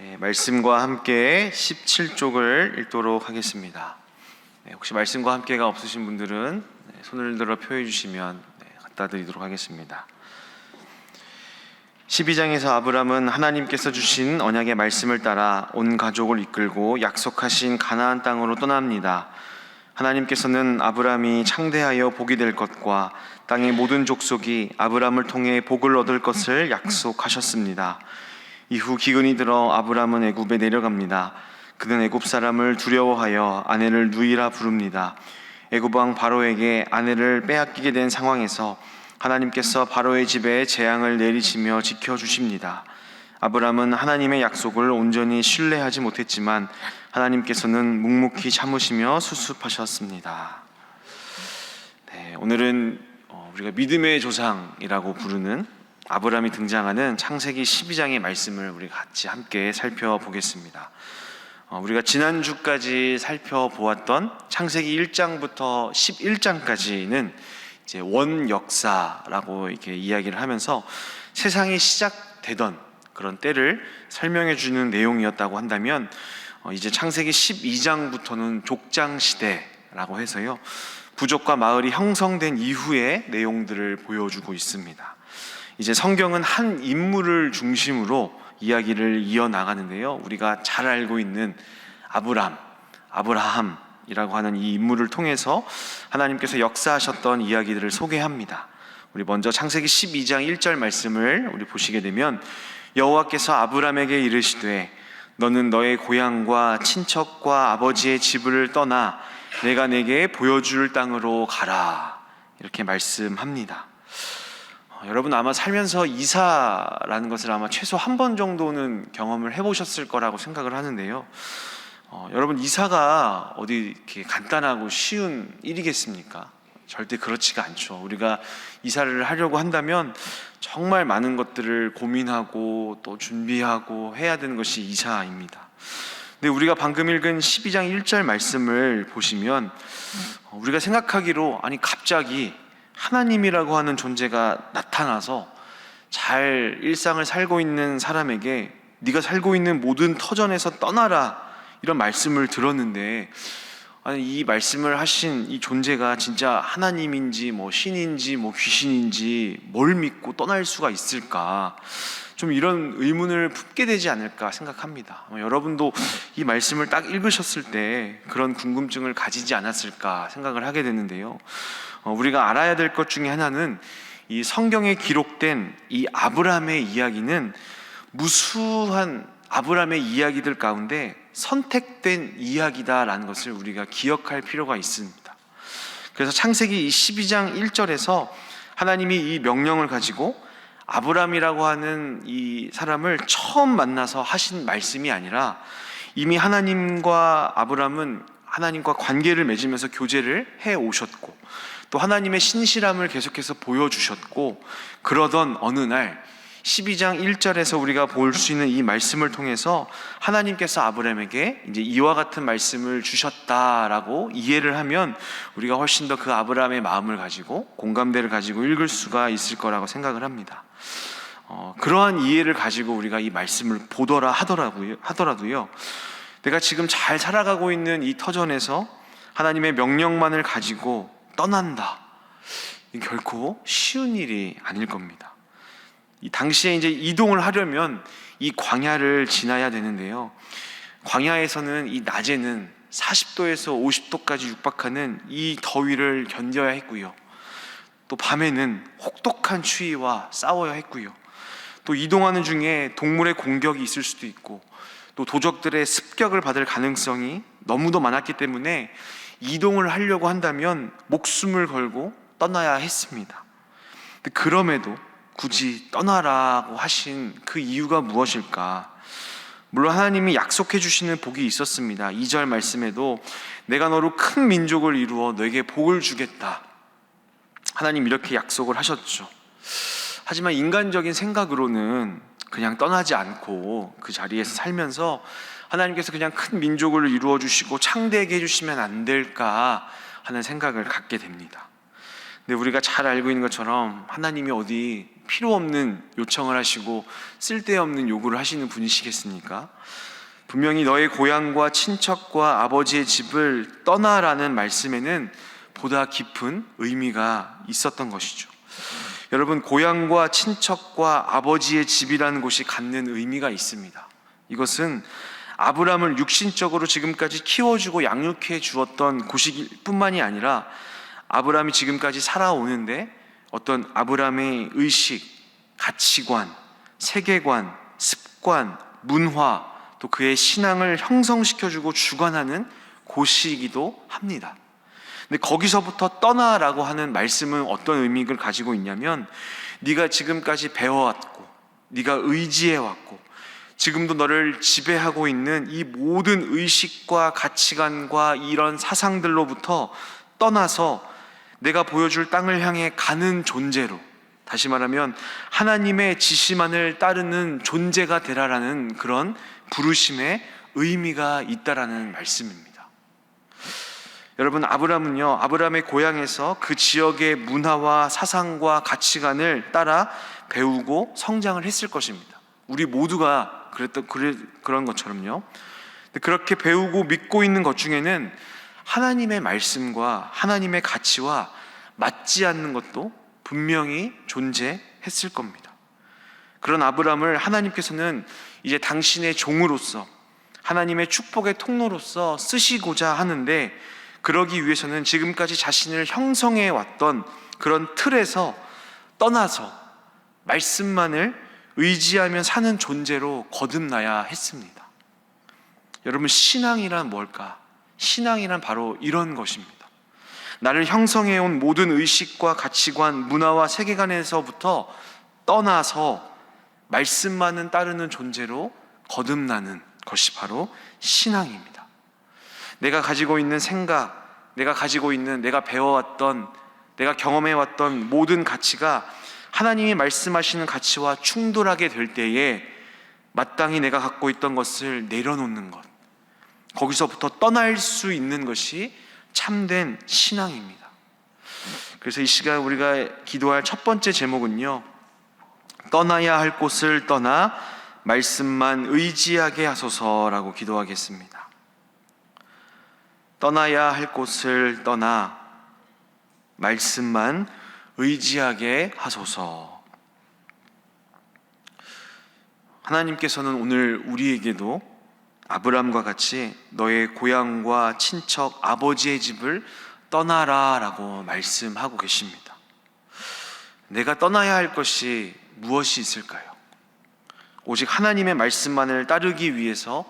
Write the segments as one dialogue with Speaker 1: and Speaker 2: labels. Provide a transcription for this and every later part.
Speaker 1: 네, 말씀과 함께 17쪽을 읽도록 하겠습니다. 네, 혹시 말씀과 함께가 없으신 분들은 네, 손을 들어 표해 주시면 네, 갖다 드리도록 하겠습니다. 12장에서 아브람은 하나님께서 주신 언약의 말씀을 따라 온 가족을 이끌고 약속하신 가나안 땅으로 떠납니다. 하나님께서는 아브람이 창대하여 복이 될 것과 땅의 모든 족속이 아브람을 통해 복을 얻을 것을 약속하셨습니다. 이후 기근이 들어 아브람은 애굽에 내려갑니다. 그는 애굽 사람을 두려워하여 아내를 누이라 부릅니다. 애굽 왕 바로에게 아내를 빼앗기게 된 상황에서 하나님께서 바로의 집에 재앙을 내리시며 지켜 주십니다. 아브람은 하나님의 약속을 온전히 신뢰하지 못했지만 하나님께서는 묵묵히 참으시며 수습하셨습니다. 네, 오늘은 어, 우리가 믿음의 조상이라고 부르는 아브람이 등장하는 창세기 12장의 말씀을 우리 같이 함께 살펴보겠습니다. 어, 우리가 지난주까지 살펴보았던 창세기 1장부터 11장까지는 이제 원 역사라고 이렇게 이야기를 하면서 세상이 시작되던 그런 때를 설명해 주는 내용이었다고 한다면 어, 이제 창세기 12장부터는 족장 시대라고 해서요. 부족과 마을이 형성된 이후의 내용들을 보여주고 있습니다. 이제 성경은 한 인물을 중심으로 이야기를 이어 나가는데요. 우리가 잘 알고 있는 아브람, 아브라함이라고 하는 이 인물을 통해서 하나님께서 역사하셨던 이야기들을 소개합니다. 우리 먼저 창세기 12장 1절 말씀을 우리 보시게 되면 여호와께서 아브람에게 이르시되 너는 너의 고향과 친척과 아버지의 집을 떠나 내가 내게 보여줄 땅으로 가라 이렇게 말씀합니다. 어, 여러분 아마 살면서 이사라는 것을 아마 최소 한 번 정도는 경험을 해보셨을 거라고 생각을 하는데요. 어, 여러분 이사가 어디 이렇게 간단하고 쉬운 일이겠습니까? 절대 그렇지가 않죠. 우리가 이사를 하려고 한다면 정말 많은 것들을 고민하고 또 준비하고 해야 되는 것이 이사입니다. 근데 우리가 방금 읽은 12장 1절 말씀을 보시면 어, 우리가 생각하기로 아니 갑자기 하나님이라고 하는 존재가 나타나서 잘 일상을 살고 있는 사람에게 네가 살고 있는 모든 터전에서 떠나라 이런 말씀을 들었는데 아니 이 말씀을 하신 이 존재가 진짜 하나님인지 뭐 신인지 뭐 귀신인지 뭘 믿고 떠날 수가 있을까? 좀 이런 의문을 품게 되지 않을까 생각합니다. 아마 여러분도 이 말씀을 딱 읽으셨을 때 그런 궁금증을 가지지 않았을까 생각을 하게 되는데요. 어, 우리가 알아야 될 것 중에 하나는 이 성경에 기록된 이 아브라함의 이야기는 무수한 아브라함의 이야기들 가운데 선택된 이야기다라는 것을 우리가 기억할 필요가 있습니다. 그래서 창세기 12장 1절에서 하나님이 이 명령을 가지고 아브람이라고 하는 이 사람을 처음 만나서 하신 말씀이 아니라 이미 하나님과 아브람은 하나님과 관계를 맺으면서 교제를 해 오셨고 또 하나님의 신실함을 계속해서 보여주셨고 그러던 어느 날 12장 1절에서 우리가 볼 수 있는 이 말씀을 통해서 하나님께서 아브라함에게 이제 이와 같은 말씀을 주셨다라고 이해를 하면 우리가 훨씬 더 그 아브라함의 마음을 가지고 공감대를 가지고 읽을 수가 있을 거라고 생각을 합니다. 어, 그러한 이해를 가지고 우리가 이 말씀을 보더라 하더라고요, 하더라도요. 내가 지금 잘 살아가고 있는 이 터전에서 하나님의 명령만을 가지고 떠난다. 결코 쉬운 일이 아닐 겁니다. 이 당시에 이제 이동을 하려면 이 광야를 지나야 되는데요. 광야에서는 이 낮에는 40도에서 50도까지 육박하는 이 더위를 견뎌야 했고요. 또 밤에는 혹독한 추위와 싸워야 했고요. 또 이동하는 중에 동물의 공격이 있을 수도 있고 또 도적들의 습격을 받을 가능성이 너무도 많았기 때문에 이동을 하려고 한다면 목숨을 걸고 떠나야 했습니다. 그럼에도 굳이 떠나라고 하신 그 이유가 무엇일까? 물론 하나님이 약속해 주시는 복이 있었습니다. 2절 말씀에도 내가 너로 큰 민족을 이루어 너에게 복을 주겠다. 하나님 이렇게 약속을 하셨죠. 하지만 인간적인 생각으로는 그냥 떠나지 않고 그 자리에서 살면서 하나님께서 그냥 큰 민족을 이루어 주시고 창대하게 해주시면 안 될까 하는 생각을 갖게 됩니다. 근데 우리가 잘 알고 있는 것처럼 하나님이 어디 필요 없는 요청을 하시고 쓸데없는 요구를 하시는 분이시겠습니까? 분명히 너의 고향과 친척과 아버지의 집을 떠나라는 말씀에는 보다 깊은 의미가 있었던 것이죠. 여러분, 고향과 친척과 아버지의 집이라는 곳이 갖는 의미가 있습니다. 이것은 아브라함을 육신적으로 지금까지 키워주고 양육해 주었던 곳일 뿐만이 아니라 아브라함이 지금까지 살아오는데 어떤 아브라함의 의식, 가치관, 세계관, 습관, 문화, 또 그의 신앙을 형성시켜주고 주관하는 곳이기도 합니다. 근데 거기서부터 떠나라고 하는 말씀은 어떤 의미를 가지고 있냐면 네가 지금까지 배워왔고 네가 의지해왔고 지금도 너를 지배하고 있는 이 모든 의식과 가치관과 이런 사상들로부터 떠나서 내가 보여줄 땅을 향해 가는 존재로 다시 말하면 하나님의 지시만을 따르는 존재가 되라라는 그런 부르심의 의미가 있다라는 말씀입니다. 여러분 아브라함은요 아브라함의 고향에서 그 지역의 문화와 사상과 가치관을 따라 배우고 성장을 했을 것입니다. 우리 모두가 그랬던 그런 것처럼요. 그렇게 배우고 믿고 있는 것 중에는 하나님의 말씀과 하나님의 가치와 맞지 않는 것도 분명히 존재했을 겁니다. 그런 아브라함을 하나님께서는 이제 당신의 종으로서 하나님의 축복의 통로로서 쓰시고자 하는데 그러기 위해서는 지금까지 자신을 형성해 왔던 그런 틀에서 떠나서 말씀만을 의지하며 사는 존재로 거듭나야 했습니다. 여러분 신앙이란 뭘까? 신앙이란 바로 이런 것입니다. 나를 형성해 온 모든 의식과 가치관, 문화와 세계관에서부터 떠나서 말씀만은 따르는 존재로 거듭나는 것이 바로 신앙입니다. 내가 가지고 있는 생각, 내가 가지고 있는 내가 배워왔던 내가 경험해왔던 모든 가치가 하나님이 말씀하시는 가치와 충돌하게 될 때에 마땅히 내가 갖고 있던 것을 내려놓는 것. 거기서부터 떠날 수 있는 것이 참된 신앙입니다. 그래서 이 시간 우리가 기도할 첫 번째 제목은요. 떠나야 할 곳을 떠나 말씀만 의지하게 하소서라고 기도하겠습니다. 떠나야 할 곳을 떠나 말씀만 의지하게 하소서. 하나님께서는 오늘 우리에게도 아브람과 같이 너의 고향과 친척 아버지의 집을 떠나라라고 말씀하고 계십니다. 내가 떠나야 할 것이 무엇이 있을까요? 오직 하나님의 말씀만을 따르기 위해서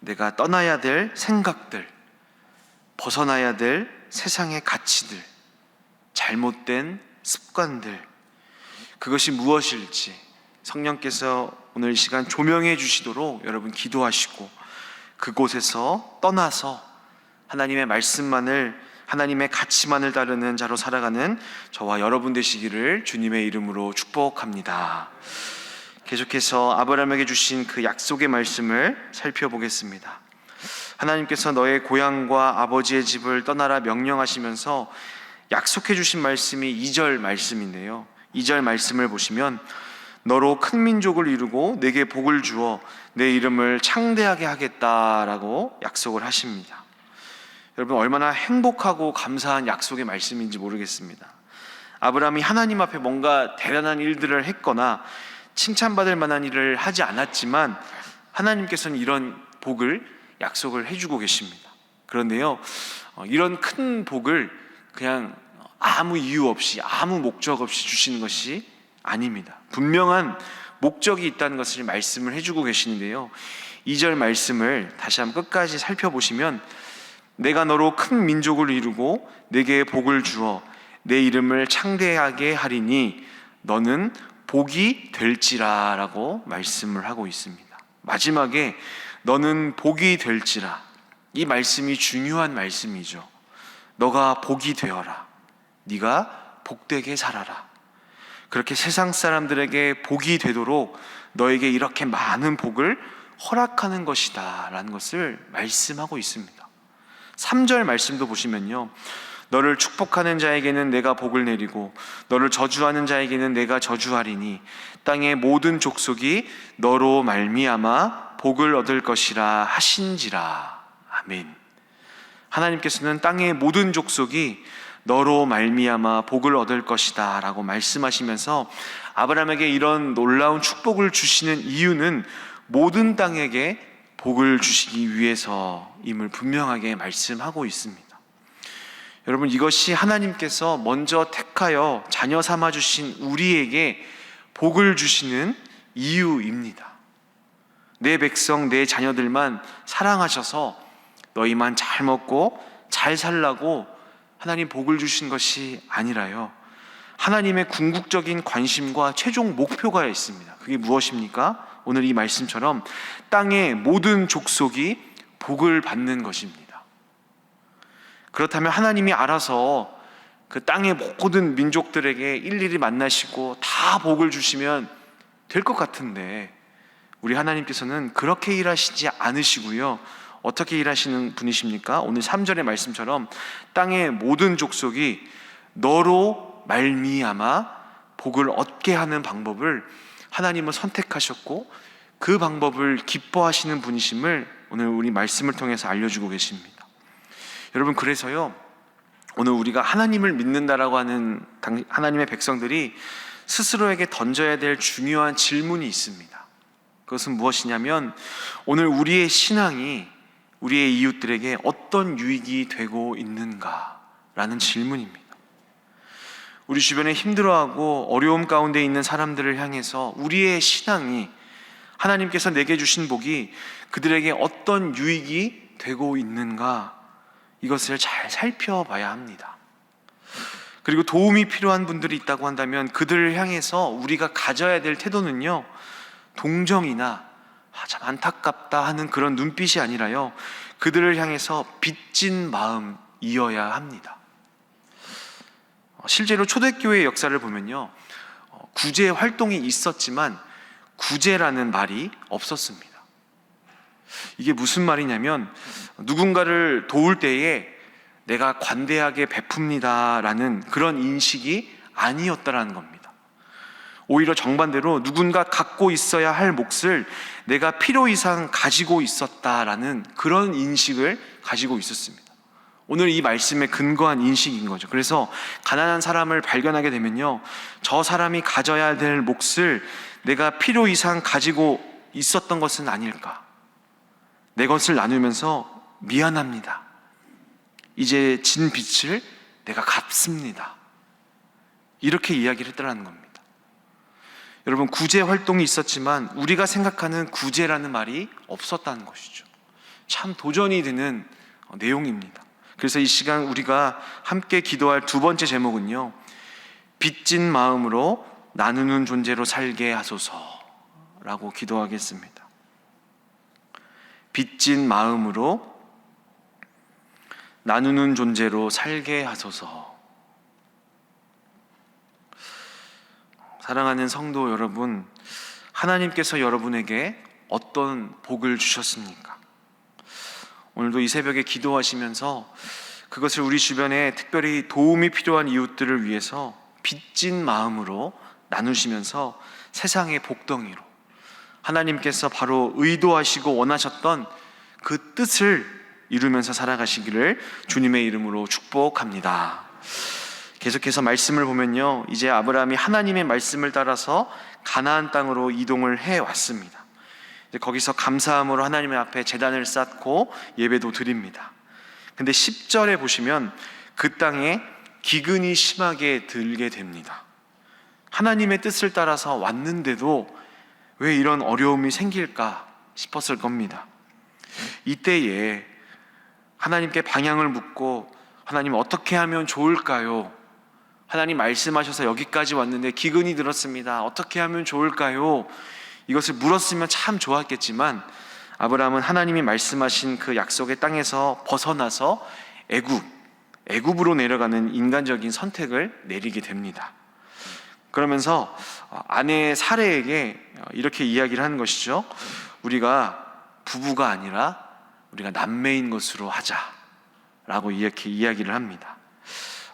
Speaker 1: 내가 떠나야 될 생각들, 벗어나야 될 세상의 가치들, 잘못된 습관들, 그것이 무엇일지 성령께서 오늘 이 시간 조명해 주시도록 여러분 기도하시고 그곳에서 떠나서 하나님의 말씀만을 하나님의 가치만을 따르는 자로 살아가는 저와 여러분 되시기를 주님의 이름으로 축복합니다. 계속해서 아브라함에게 주신 그 약속의 말씀을 살펴보겠습니다. 하나님께서 너의 고향과 아버지의 집을 떠나라 명령하시면서 약속해 주신 말씀이 2절 말씀인데요. 2절 말씀을 보시면 너로 큰 민족을 이루고 내게 복을 주어 내 이름을 창대하게 하겠다라고 약속을 하십니다. 여러분 얼마나 행복하고 감사한 약속의 말씀인지 모르겠습니다. 아브라함이 하나님 앞에 뭔가 대단한 일들을 했거나 칭찬받을 만한 일을 하지 않았지만 하나님께서는 이런 복을 약속을 해주고 계십니다. 그런데요, 어, 이런 큰 복을 그냥 아무 이유 없이 아무 목적 없이 주시는 것이 아닙니다. 분명한 목적이 있다는 것을 말씀을 해주고 계시는데요. 2절 말씀을 다시 한번 끝까지 살펴보시면 내가 너로 큰 민족을 이루고 내게 복을 주어 내 이름을 창대하게 하리니 너는 복이 될지라라고 말씀을 하고 있습니다. 마지막에 너는 복이 될지라 이 말씀이 중요한 말씀이죠. 너가 복이 되어라. 네가 복되게 살아라. 그렇게 세상 사람들에게 복이 되도록 너에게 이렇게 많은 복을 허락하는 것이다. 라는 것을 말씀하고 있습니다. 3절 말씀도 보시면요. 너를 축복하는 자에게는 내가 복을 내리고 너를 저주하는 자에게는 내가 저주하리니 땅의 모든 족속이 너로 말미암아 복을 얻을 것이라 하신지라. 아멘. 하나님께서는 땅의 모든 족속이 너로 말미암아 복을 얻을 것이다라고 말씀하시면서 아브라함에게 이런 놀라운 축복을 주시는 이유는 모든 땅에게 복을 주시기 위해서임을 분명하게 말씀하고 있습니다. 여러분 이것이 하나님께서 먼저 택하여 자녀 삼아 주신 우리에게 복을 주시는 이유입니다. 내 백성 내 자녀들만 사랑하셔서 너희만 잘 먹고 잘 살라고 하나님 복을 주신 것이 아니라요. 하나님의 궁극적인 관심과 최종 목표가 있습니다. 그게 무엇입니까? 오늘 이 말씀처럼 땅의 모든 족속이 복을 받는 것입니다. 그렇다면 하나님이 알아서 그 땅의 모든 민족들에게 일일이 만나시고 다 복을 주시면 될 것 같은데 우리 하나님께서는 그렇게 일하시지 않으시고요. 어떻게 일하시는 분이십니까? 오늘 3절의 말씀처럼 땅의 모든 족속이 너로 말미암아 복을 얻게 하는 방법을 하나님은 선택하셨고 그 방법을 기뻐하시는 분이심을 오늘 우리 말씀을 통해서 알려주고 계십니다. 여러분 그래서요 오늘 우리가 하나님을 믿는다라고 하는 하나님의 백성들이 스스로에게 던져야 될 중요한 질문이 있습니다. 그것은 무엇이냐면 오늘 우리의 신앙이 우리의 이웃들에게 어떤 유익이 되고 있는가라는 질문입니다. 우리 주변에 힘들어하고 어려움 가운데 있는 사람들을 향해서 우리의 신앙이 하나님께서 내게 주신 복이 그들에게 어떤 유익이 되고 있는가 이것을 잘 살펴봐야 합니다. 그리고 도움이 필요한 분들이 있다고 한다면 그들을 향해서 우리가 가져야 될 태도는요, 동정이나 아, 참 안타깝다 하는 그런 눈빛이 아니라요, 그들을 향해서 빚진 마음이어야 합니다. 어, 실제로 초대교회의 역사를 보면요, 어, 구제 활동이 있었지만 구제라는 말이 없었습니다. 이게 무슨 말이냐면 누군가를 도울 때에 내가 관대하게 베풉니다라는 그런 인식이 아니었다라는 겁니다. 오히려 정반대로 누군가 갖고 있어야 할 몫을 내가 필요 이상 가지고 있었다라는 그런 인식을 가지고 있었습니다. 오늘 이 말씀에 근거한 인식인 거죠. 그래서 가난한 사람을 발견하게 되면요. 저 사람이 가져야 될 몫을 내가 필요 이상 가지고 있었던 것은 아닐까. 내 것을 나누면서 미안합니다. 이제 진 빚을 내가 갚습니다. 이렇게 이야기를 했다는 겁니다. 여러분, 구제 활동이 있었지만 우리가 생각하는 구제라는 말이 없었다는 것이죠. 참 도전이 되는 내용입니다. 그래서 이 시간 우리가 함께 기도할 두 번째 제목은요. 빚진 마음으로 나누는 존재로 살게 하소서라고 기도하겠습니다. 빚진 마음으로 나누는 존재로 살게 하소서. 사랑하는 성도 여러분, 하나님께서 여러분에게 어떤 복을 주셨습니까? 오늘도 이 새벽에 기도하시면서 그것을 우리 주변에 특별히 도움이 필요한 이웃들을 위해서 빚진 마음으로 나누시면서 세상의 복덩이로 하나님께서 바로 의도하시고 원하셨던 그 뜻을 이루면서 살아가시기를 주님의 이름으로 축복합니다. 계속해서 말씀을 보면요. 이제 아브라함이 하나님의 말씀을 따라서 가나안 땅으로 이동을 해 왔습니다. 거기서 감사함으로 하나님의 앞에 재단을 쌓고 예배도 드립니다. 근데 10절에 보시면 그 땅에 기근이 심하게 들게 됩니다. 하나님의 뜻을 따라서 왔는데도 왜 이런 어려움이 생길까 싶었을 겁니다. 이때에 하나님께 방향을 묻고 하나님 어떻게 하면 좋을까요? 하나님 말씀하셔서 여기까지 왔는데 기근이 들었습니다. 어떻게 하면 좋을까요? 이것을 물었으면 참 좋았겠지만 아브라함은 하나님이 말씀하신 그 약속의 땅에서 벗어나서 애굽 애굽으로 내려가는 인간적인 선택을 내리게 됩니다. 그러면서 아내 사례에게 이렇게 이야기를 하는 것이죠. 우리가 부부가 아니라 우리가 남매인 것으로 하자라고 이렇게 이야기를 합니다.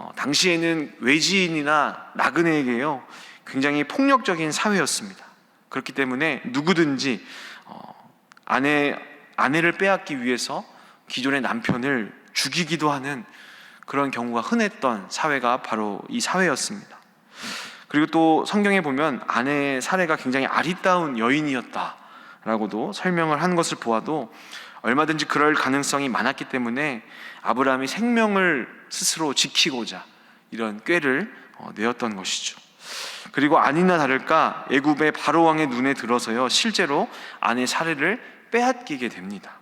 Speaker 1: 어, 당시에는 외지인이나 나그네에게요 굉장히 폭력적인 사회였습니다. 그렇기 때문에 누구든지 어, 아내 아내를 빼앗기 위해서 기존의 남편을 죽이기도 하는 그런 경우가 흔했던 사회가 바로 이 사회였습니다. 그리고 또 성경에 보면 아내의 사례가 굉장히 아리따운 여인이었다라고도 설명을 한 것을 보아도 얼마든지 그럴 가능성이 많았기 때문에 아브라함이 생명을 스스로 지키고자 이런 꾀를 어, 내었던 것이죠. 그리고 아니나 다를까 애굽의 바로 왕의 눈에 들어서요 실제로 아내 사례를 빼앗기게 됩니다.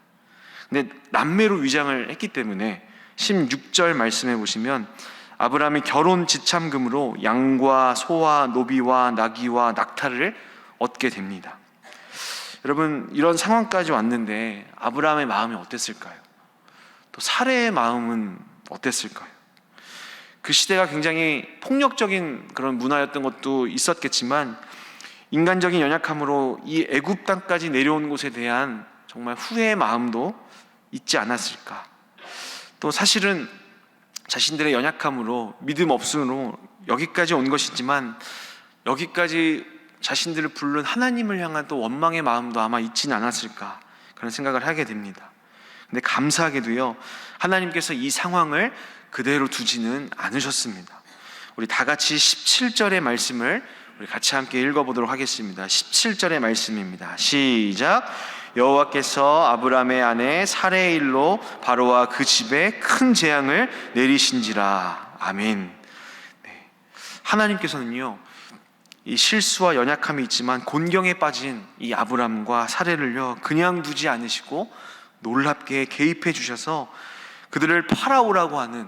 Speaker 1: 근데 남매로 위장을 했기 때문에 16절 말씀해 보시면 아브라함이 결혼 지참금으로 양과 소와 노비와 나귀와 낙타를 얻게 됩니다. 여러분 이런 상황까지 왔는데 아브라함의 마음이 어땠을까요? 또 사례의 마음은 어땠을까요? 그 시대가 굉장히 폭력적인 그런 문화였던 것도 있었겠지만 인간적인 연약함으로 이 애굽 땅까지 내려온 곳에 대한 정말 후회의 마음도 있지 않았을까? 또 사실은 자신들의 연약함으로 믿음 없음으로 여기까지 온 것이지만 여기까지 자신들을 부른 하나님을 향한 또 원망의 마음도 아마 있지는 않았을까 그런 생각을 하게 됩니다. 근데 감사하게도요 하나님께서 이 상황을 그대로 두지는 않으셨습니다. 우리 다 같이 17절의 말씀을 우리 같이 함께 읽어보도록 하겠습니다. 17절의 말씀입니다. 시작. 여호와께서 아브라함의 아내 사레의 일로 바로와 그 집에 큰 재앙을 내리신지라. 아멘. 네. 하나님께서는요. 이 실수와 연약함이 있지만 곤경에 빠진 이 아브람과 사례를요 그냥 두지 않으시고 놀랍게 개입해 주셔서 그들을 파라오라고 하는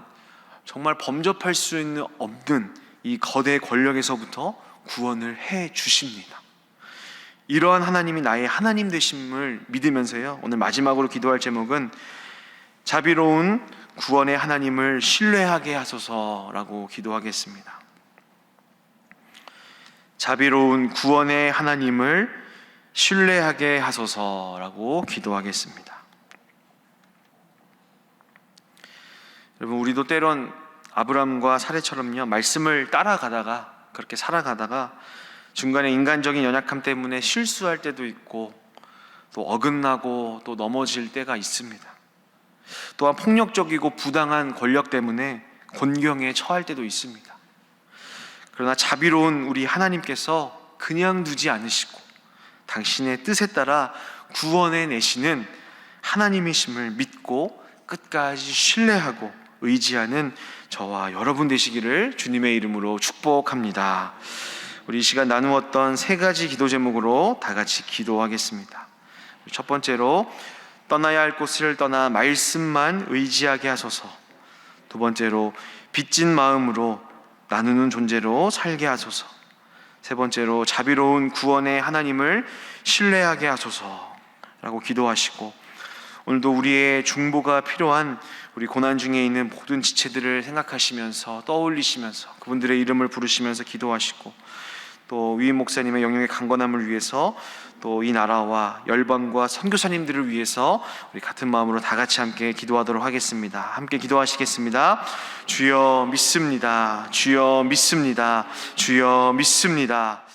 Speaker 1: 정말 범접할 수 있는 없는 이 거대 권력에서부터 구원을 해 주십니다. 이러한 하나님이 나의 하나님 되심을 믿으면서요. 오늘 마지막으로 기도할 제목은 자비로운 구원의 하나님을 신뢰하게 하소서라고 기도하겠습니다. 자비로운 구원의 하나님을 신뢰하게 하소서라고 기도하겠습니다. 여러분 우리도 때론 아브람과 사례처럼요 말씀을 따라가다가 그렇게 살아가다가 중간에 인간적인 연약함 때문에 실수할 때도 있고 또 어긋나고 또 넘어질 때가 있습니다. 또한 폭력적이고 부당한 권력 때문에 곤경에 처할 때도 있습니다. 그러나 자비로운 우리 하나님께서 그냥 두지 않으시고 당신의 뜻에 따라 구원해 내시는 하나님이심을 믿고 끝까지 신뢰하고 의지하는 저와 여러분 되시기를 주님의 이름으로 축복합니다. 우리 이 시간 나누었던 세 가지 기도 제목으로 다 같이 기도하겠습니다. 첫 번째로 떠나야 할 곳을 떠나 말씀만 의지하게 하소서. 두 번째로 빚진 마음으로 나누는 존재로 살게 하소서. 세 번째로 자비로운 구원의 하나님을 신뢰하게 하소서라고 기도하시고 오늘도 우리의 중보가 필요한 우리 고난 중에 있는 모든 지체들을 생각하시면서 떠올리시면서 그분들의 이름을 부르시면서 기도하시고 또 위임 목사님의 영역의 강건함을 위해서 또 이 나라와 열방과 선교사님들을 위해서 우리 같은 마음으로 다 같이 함께 기도하도록 하겠습니다. 함께 기도하시겠습니다. 주여 믿습니다. 주여 믿습니다. 주여 믿습니다.